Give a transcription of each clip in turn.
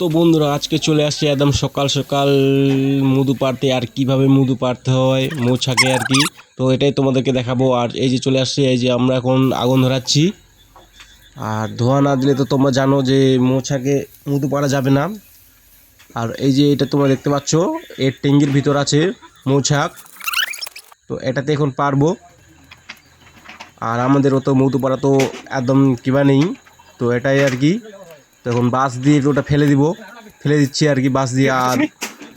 তো বন্ধুরা, আজকে চলে আসছে একদম সকাল সকাল মধু পাড়তে আর কীভাবে মধু পাড়তে হয়, মৌছাকে আর কি। তো এটাই তোমাদেরকে দেখাবো। আর এই যে চলে আসছে, এই যে আমরা এখন আগুন ধরাচ্ছি। আর ধোয়া না দিলে তো তোমরা জানো যে মৌছাকে মধু পাড়া যাবে না। আর এই যে এটা তোমরা দেখতে পাচ্ছ, এর টেঙ্গির ভিতর আছে মৌছাক। তো এটাতে এখন পারব আর আমাদের তো মধু পাড়া তো একদম কিবা নেই। তো এটাই আর কি। তো এখন বাস দিয়ে ওটা ফেলে দিব। ফেলে দিচ্ছি আর কি বাস দিয়ে। আর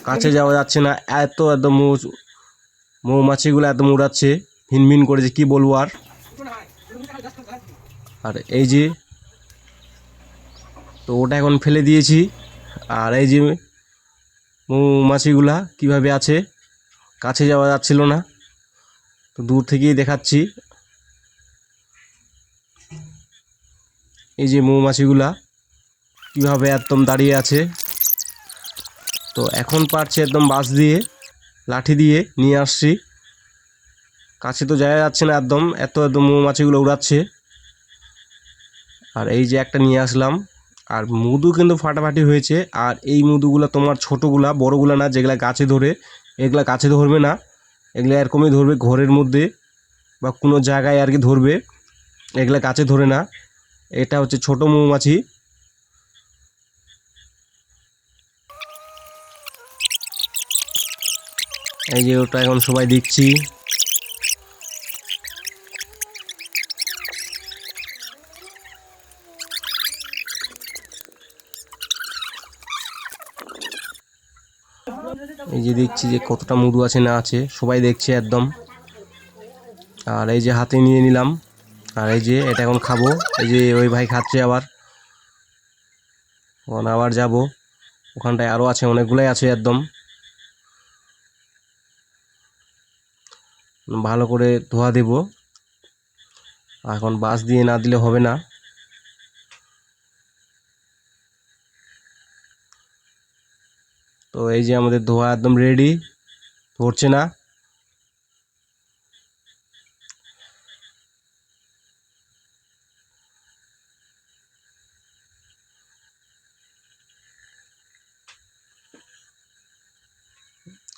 কাছে যাওয়া যাচ্ছে না, এত এত মৌ মৌমাছিগুলো একদম উড়াচ্ছে হিনমিন করে যে কী বলব আর। আর এই যে, তো ওটা এখন ফেলে দিয়েছি। আর এই যে মৌমাছিগুলা কীভাবে আছে, কাছে যাওয়া যাচ্ছিল না। তো দূর থেকেই দেখাচ্ছি। এই যে মৌমাছিগুলা। কীভাবে একদম দাঁড়িয়ে আছে। তো এখন পারছি একদম বাস দিয়ে, লাঠি দিয়ে নিয়ে আসছি। কাছে তো যাওয়া যাচ্ছে না একদম, এত একদম মৌমাছিগুলো উড়াচ্ছে। আর এই যে একটা নিয়ে আসলাম। আর মধু কিন্তু ফাটাফাটি হয়েছে। আর এই মধুগুলো তোমার ছোটোগুলা, বড়গুলা না, যেগুলা গাছে ধরে, এগুলা গাছে ধরবে না। এগুলো এরকমই ধরবে ঘরের মধ্যে বা কোনো জায়গায় আর কি ধরবে। এগুলা গাছে ধরে না। এটা হচ্ছে ছোট মৌমাছি। এই যে ওটা এখন সবাই দিচ্ছি। এই যে দেখছি যে কতটা মধু আছে, না আছে, সবাই দেখছে একদম। আর এই যে হাতে নিয়ে নিলাম। আর এই যে এটা এখন খাব। এই যে ওই ভাই খাচ্ছে আবার। এখন আবার যাব। ওখানটায় আরও আছে, অনেকগুলোই আছে একদম। ভালো করে ধোয়া দেব। এখন বাস দিয়ে না দিলে হবে না। তো এই যে আমাদের ধোয়া একদম রেডি ধরছে না।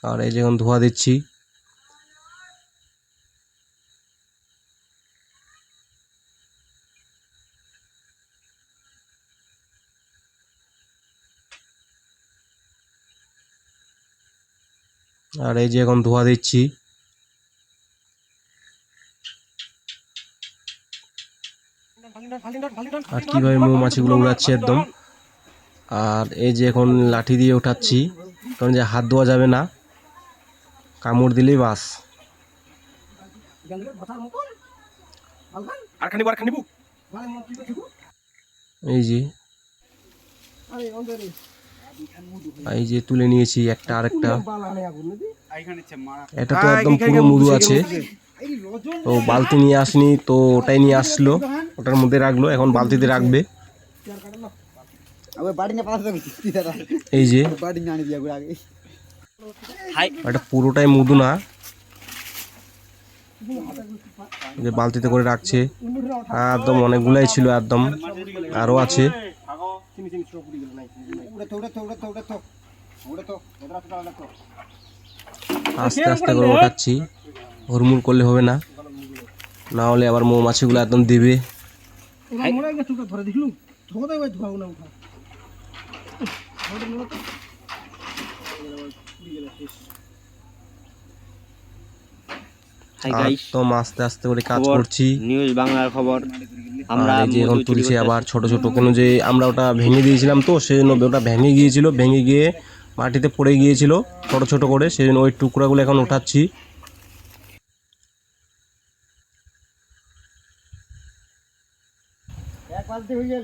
আর এই যে এখন ধোয়া দিচ্ছি। আর এই যে এখন ধোয়া দিচ্ছি। আর কীভাবে মৌমাছিগুলো উড়াচ্ছে একদম। আর এই যে এখন লাঠি দিয়ে উঠাচ্ছি। কারণ যে হাত ধোয়া যাবে না কামড় দিলেই বাস। আর খানিব আর খানিব এই যে। এই যে তুলে নিয়েছি একটা আরেকটা। এটা তো একদম পুরো মধু আছে। তো বালতি নিয়ে আসনি তো ওটাই নিয়ে আসলো। ওটার মধ্যে রাখল এখন বালতিতে রাখবে। এই যে। এটা পুরোটাই মধু না। যে বালতিতে করে রাখছে। একদম অনেকগুলাই ছিল একদম। আরও আছে। উড়ে তো উড়ে তো উড়ে তো উড়ে তো। উড়ে তো এদরা তো। লাগতো আস্তে আস্তে করে ওঠাচ্ছি হুড়মুড় করলে হবে না। না হলে আবার মৌমাছিগুলো একদম দিবে। ধরে দেখলু ধোকা দেবে ধোয়া না উঠা। হাই গাইস একদম আস্তে আস্তে করে কাজ খবর। করছি। নিউজ বাংলার খবর। আমরা আমরা যে এখন মধু চুরি তুলছি আবার ছোট ছোট কেন যে আমরা ওটা ভেঙে দিয়েছিলাম তো সেই জন্য ওটা ভেঙে গিয়েছিল ভেঙে গিয়ে মাটিতে পড়ে গিয়েছিল ছোট ছোট করে সেই জন্য ওই টুকরাগুলো এখন উঠাচ্ছি এক বালতি হয়ে গেল।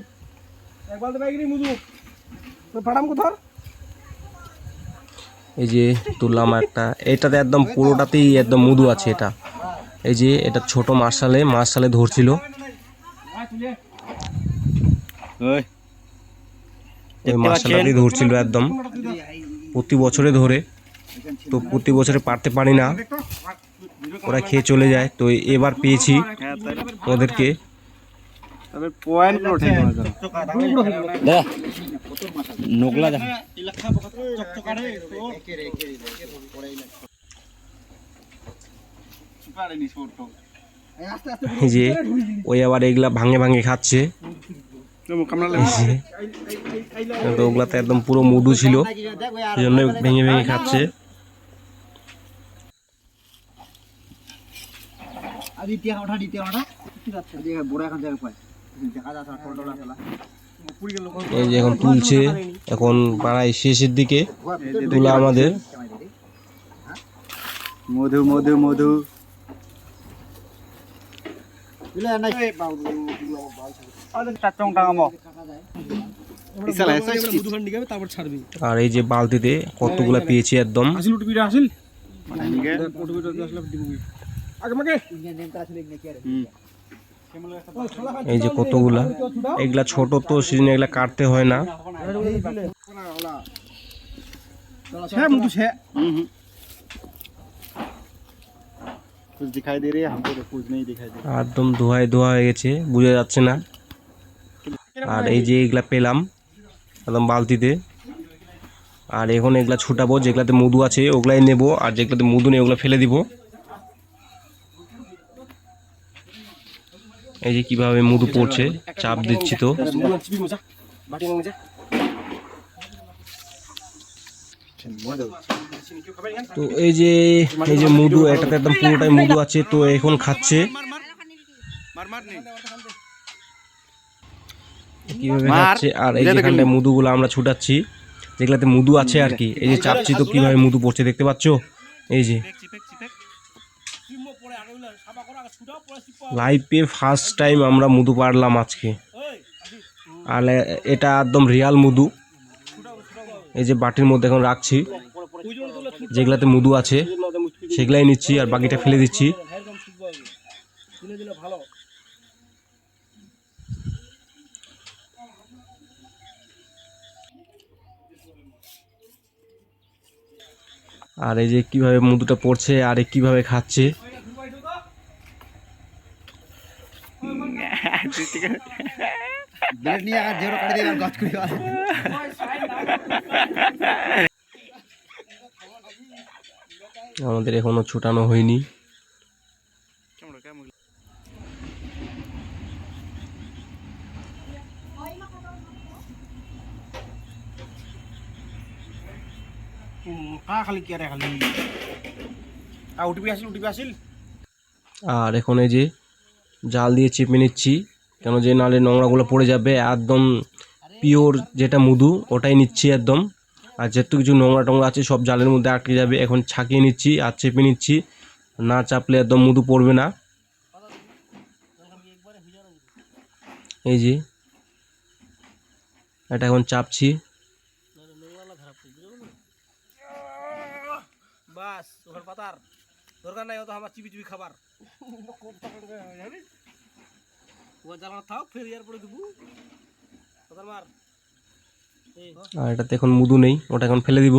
এক বালতি বাইগরি মুদু তো ফাড়াম এই যে তুললাম একটা এটাতে একদম পুরোটাতেই একদম মধু আছে এটা। এই যে এটা ছোট মার্শালে মার্শালে ধরছিল। ওই ধরছিল একদম। প্রতি বছরে ধরে তো প্রতি বছরে পারতে পারি না। ওরা খেয়ে চলে যায় তো এবার পেয়েছি ওদেরকে। পয়েন্ট নোকলা যে ওই আবার এগুলা ভাঙে ভাঙে খাচ্ছে। তো ওগুলাতে একদম পুরো মুডু ছিল এই জন্য ভেঙে ভেঙে খাচ্ছে। এই যে এখন তুলছে এখন পাড়ায় শেষের দিকে তুলা আমাদের। মধু মধু মধু। আর এই যে বালতিতে কতগুলা পেয়েছি একদম। আসিল উঠবি আসলে। দিব আগে মাকে এই যে কতগুলা। এগুলা ছোট তো সেজন্য এগুলা কাটতে হয় না। হ্যাঁ মুদু ছে कुछ दिखाई दे रही है हमको तो कुछ नहीं दिखाई दे একদম ধোয়ায় ধোয়া হয়ে গেছে বোঝা যাচ্ছে না আর এই যে এগুলা পেলাম একদম বালতিতে আর এখন এগুলা ছুটাবো যেগুলাতে মধু আছে ওগুলাই নেব আর যেগুলাতে মধু নেই ওগুলা ফেলে দিব এই যে কিভাবে মধু পড়ছে চাপ দিচ্ছি তো চিপি মোজা বাটি নিয়ে যা তো এই যে এই যে মধু এটাতে একদম পুরোটাই মধু আছে তো এখন খাচ্ছে। কীভাবে খাচ্ছে আর এই যেখানটায় মধুগুলো আমরা ছুটাচ্ছি যেগুলাতে মধু আছে আর কি। এই যে চাপছি তো কীভাবে মধু পড়ছে দেখতে পাচ্ছ? এই যে। লাইফে ফার্স্ট টাইম আমরা মধু পারলাম আজকে। আর এটা একদম রিয়াল মধু এই যে বাটির মধ্যে এখন রাখছি। যেগুলাতে মধু আছে, সেগুলাই নিচ্ছি আর বাকিটা ফেলে দিচ্ছি। আর এই যে কীভাবে মধুটা পড়ছে, আর এ কীভাবে খাচ্ছে। আমাদের এখনও ছুটানো হয়নি। আরে এখন এই যে জাল দিয়ে চেপে নিচ্ছি, কেন যে নালে নোংরাগুলো পড়ে যাবে, একদম পিওর যেটা মধু, ওটাই নিচ্ছি একদম। আর যেহেতু কিছু নোংরা টোংরা আছে, সব জালের মধ্যে আটকে যাবে। এখন ছাকিয়ে নিচ্ছি আর চেপে নিচ্ছি। না চাপলে একদম মধু পড়বে না। এই যে, এটা এখন চাপছি। বাস পাতার দরকার নাই অত চিবি চিবি খাবার। থাক, ফের ইয়ার পরে মার। আর এটাতে এখন মধু নেই ওটা এখন ফেলে দিব।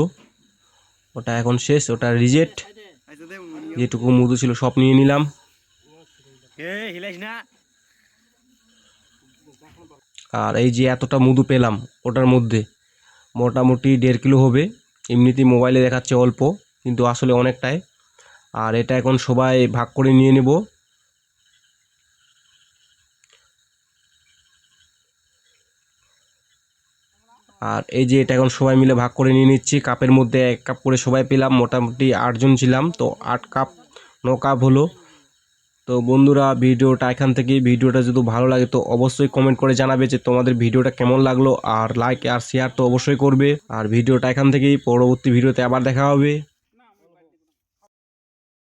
ওটা এখন শেষ ওটা রিজেক্ট যেটুকু মধু ছিল সব নিয়ে নিলাম। আর এই যে এতটা মধু পেলাম ওটার মধ্যে মোটামুটি দেড় কিলো হবে। এমনিতেই মোবাইলে দেখাচ্ছে অল্প কিন্তু আসলে অনেকটাই। আর এটা এখন সবাই ভাগ করে নিয়ে নেব। আর এই যে এটা এখন সবাই মিলে ভাগ করে নিয়ে নিচ্ছি। কাপের মধ্যে এক কাপ করে সবাই পেলাম, মোটামুটি আটজন ছিলাম, তো আট কাপ, ন কাপ হলো। তো বন্ধুরা, ভিডিওটা এখান থেকে ভিডিওটা যদি ভালো লাগে তো অবশ্যই কমেন্ট করে জানাবে যে তোমাদের ভিডিওটা কেমন লাগল। আর লাইক আর শেয়ার তো অবশ্যই করবে। আর ভিডিওটা এখান থেকেই, পরবর্তী ভিডিওতে আবার দেখা হবে।